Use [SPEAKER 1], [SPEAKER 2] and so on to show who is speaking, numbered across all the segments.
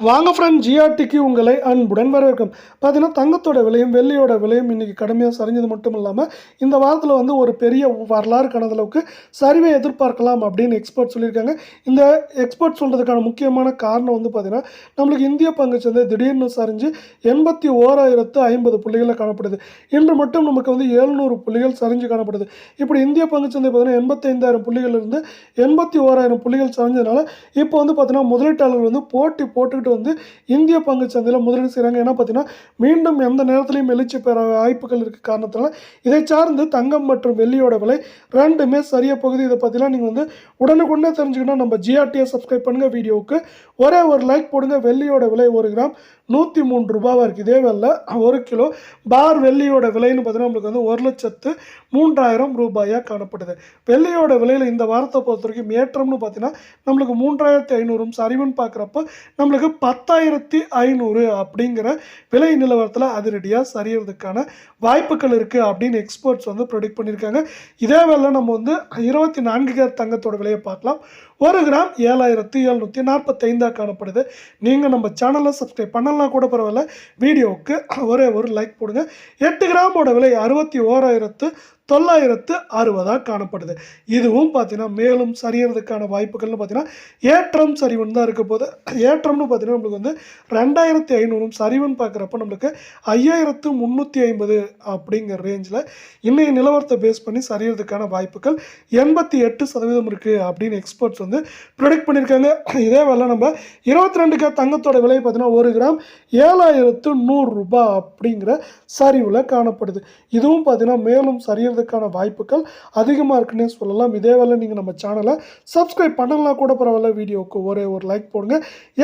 [SPEAKER 1] வாங்க ஃப்ரெண்ட் ஜிஆர்டிக்கு உங்களை அன்புடன் வரவேற்கும். பார்த்தீங்கன்னா தங்கத்தோட விலையும் வெள்ளியோட விலையும் இன்றைக்கி கடுமையாக சரிஞ்சது மட்டும் இல்லாமல் இந்த வாரத்தில் வந்து ஒரு பெரிய வரலாறு அளவுக்கு சரிவை எதிர்பார்க்கலாம் அப்படின்னு எக்ஸ்பர்ட் சொல்லியிருக்காங்க. இந்த எக்ஸ்பர்ட் சொல்கிறதுக்கான முக்கியமான காரணம் வந்து பார்த்திங்கன்னா நம்மளுக்கு இந்திய பங்கு சந்தை திடீர்னு சரிஞ்சு எண்பத்தி ஓராயிரத்து ஐம்பது புள்ளிகளில் காணப்படுது. இன்று மட்டும் நமக்கு வந்து ஏழுநூறு புள்ளிகள் சரிஞ்சு காணப்படுது. இப்படி இந்திய பங்கு சந்தை பார்த்தீங்கன்னா எண்பத்தைந்தாயிரம் புள்ளிகளிலிருந்து எண்பத்தி ஓராயிரம் புள்ளிகள் சரிஞ்சதுனால இப்போ வந்து பார்த்தீங்கன்னா முதலீட்டாளர்கள் வந்து போட்டி போட்டுக்கிட்டு வந்து இந்திய பங்கு சந்தையில் முதலீடு செய்கிறாங்க ஏன்னா பார்த்தீங்கன்னா மீண்டும் எந்த நேரத்திலையும் எழுச்சி பெற வாய்ப்புகள் இருக்க காரணத்தினால இதை சார்ந்து தங்கம் மற்றும் வெள்ளியோட விலை ரெண்டுமே சரியாக போகுது. இதை பற்றிலாம் நீங்கள் வந்து உடனுக்குடனே தெரிஞ்சுக்கணும் நம்ம ஜிஆர்டியை சப்ஸ்கிரைப் பண்ணுங்கள் வீடியோவுக்கு. ஒரே ஒரு லைக் போடுங்க. வெள்ளியோட விலை ஒரு கிராம் நூற்றி மூணு ரூபாவாக இருக்குது இதே வெள்ளை ஒரு கிலோ பார் வெள்ளியோட விலைன்னு பார்த்தீங்கன்னா நம்மளுக்கு வந்து ஒரு லட்சத்து மூன்றாயிரம் ரூபாயாக காணப்படுது. வெள்ளியோட விலையில் இந்த வாரத்தை பொறுத்த வரைக்கும் ஏற்றம்னு பார்த்தீங்கன்னா நம்மளுக்கு மூன்றாயிரத்தி ஐநூறும் சரிவுன்னு பார்க்குறப்ப நம்மளுக்கு பத்தாயிரத்தி ஐநூறு அப்படிங்கிற விலை நிலவரத்தில் அதிரடியாக சரியறதுக்கான வாய்ப்புகள் இருக்குது அப்படின்னு எக்ஸ்பர்ட்ஸ் வந்து ப்ரொடிக்ட் பண்ணியிருக்காங்க. இதே வேலை நம்ம வந்து இருபத்தி நான்கு கேர் தங்கத்தோட விலையை பார்க்கலாம். ஒரு கிராம் ஏழாயிரத்தி எழுநூற்றி நாற்பத்தைந்தாக காணப்படுது. நீங்கள் நம்ம சேனலை சப்ஸ்கிரைப் பண்ணலாம் கூட பரவாயில்ல. வீடியோவுக்கு ஒரே ஒரு லைக் போடுங்க. எட்டு கிராமோட விலை அறுபத்தி ஓராயிரத்து தொள்ளாயிரத்து அறுபதாக காணப்படுது. இதுவும் பார்த்தீங்கன்னா மேலும் சரியறதுக்கான வாய்ப்புகள்னு பார்த்தீங்கன்னா ஏற்றம் சரிவுன்னு தான் இருக்க போது ஏற்றம்னு பார்த்தீங்கன்னா நம்மளுக்கு வந்து ரெண்டாயிரத்தி ஐநூறும் சரிவுன்னு பார்க்குறப்ப நம்மளுக்கு ஐயாயிரத்து முந்நூற்றி ஐம்பது அப்படிங்கிற ரேஞ்சில் இன்றைய நிலவரத்தை பேஸ் பண்ணி சரியறதுக்கான வாய்ப்புகள் எண்பத்தி எட்டு சதவீதம் இருக்குது அப்படின்னு எக்ஸ்பர்ட்ஸ் வந்து ப்ரொடிக்ட் பண்ணியிருக்காங்க. இதே வேலை நம்ம இருபத்தி ரெண்டு கே தங்கத்தோட விலை பார்த்தீங்கன்னா ஒரு கிராம் ஏழாயிரத்து நூறுரூபா அப்படிங்கிற சரிவில் காணப்படுது. இதுவும் பார்த்தீங்கன்னா மேலும் சரியறதுக்கான வாய்ப்புகள் அதிகமாக இருக்குன்னே சொல்லலாம். இதே வேலை நீங்கள் நம்ம சேனலை சப்ஸ்கிரைப் பண்ணலாம் கூட பரவாயில்ல. வீடியோவுக்கு ஒரே ஒரு லைக் போடுங்க.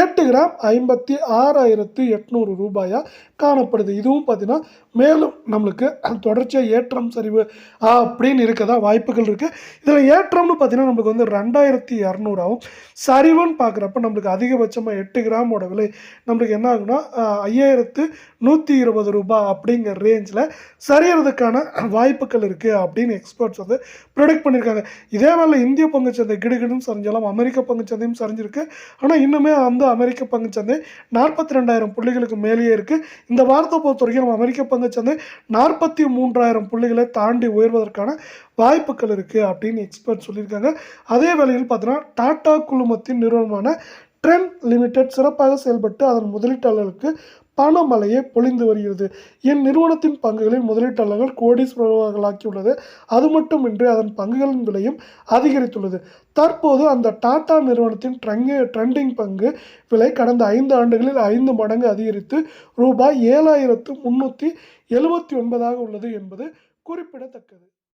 [SPEAKER 1] எட்டு கிராம் ஐம்பத்தி ஆறாயிரத்து எட்நூறு ரூபாயாக காணப்படுது. இதுவும் பார்த்தீங்கன்னா மேலும் நம்மளுக்கு தொடர்ச்சியாக ஏற்றம் சரிவு அப்படின்னு இருக்கதா வாய்ப்புகள் இருக்குது இதில் ஏற்றம்னு பார்த்தீங்கன்னா நம்மளுக்கு வந்து ரெண்டாயிரத்தி இரநூறாவும் சரிவுன்னு பார்க்குறப்ப நம்மளுக்கு அதிகபட்சமாக எட்டு கிராமோட விலை நம்மளுக்கு என்ன ஆகுனா ஐயாயிரத்து நூற்றி இருபது ரூபாய் அப்படிங்கிற ரேஞ்சில் சரியறதுக்கான வாய்ப்புகள் இருக்குது அப்படின்னு எக்ஸ்பர்ட்ஸ் வந்து ப்ரொடிக்ட் பண்ணியிருக்காங்க இதே வேலை இந்திய பங்குச்சந்தை கிடுகிடுன்னு சரிஞ்சாலும் அமெரிக்க பங்குச்சந்தையும் சரிஞ்சிருக்கு. ஆனால் இன்னுமே அந்த அமெரிக்க பங்குச்சந்தை நாற்பத்தி ரெண்டாயிரம் புள்ளிகளுக்கு மேலேயே இருக்குது இந்த வாரத்தை பொறுத்த வரைக்கும் நம்ம அமெரிக்க பங்குச்சந்தை நாற்பத்தி மூன்றாயிரம் புள்ளிகளை தாண்டி உயர்வதற்கான வாய்ப்புகள் இருக்குது அப்படின்னு எக்ஸ்பர்ட் சொல்லியிருக்காங்க. அதே வேளையில் பார்த்தீங்கன்னா டாடா குழுமத்தின் நிறுவனமான ட்ரெண்ட் லிமிடெட் சிறப்பாக செயல்பட்டு அதன் முதலீட்டாளர்களுக்கு பணமழையே பொழிந்து வருகிறது. இந்நிறுவனத்தின் பங்குகளில் முதலீட்டாளர்கள் கோடீஸ்வரர்களாக்கியுள்ளது அது மட்டுமின்றி அதன் பங்குகளின் விலையும் அதிகரித்துள்ளது. தற்போது அந்த டாடா நிறுவனத்தின் ட்ரங்கு ட்ரெண்டிங் பங்கு விலை கடந்த ஐந்து ஆண்டுகளில் ஐந்து மடங்கு அதிகரித்து ரூபாய் ஏழாயிரத்து முன்னூற்றி எழுபத்தி ஒன்பதாக உள்ளது என்பது குறிப்பிடத்தக்கது.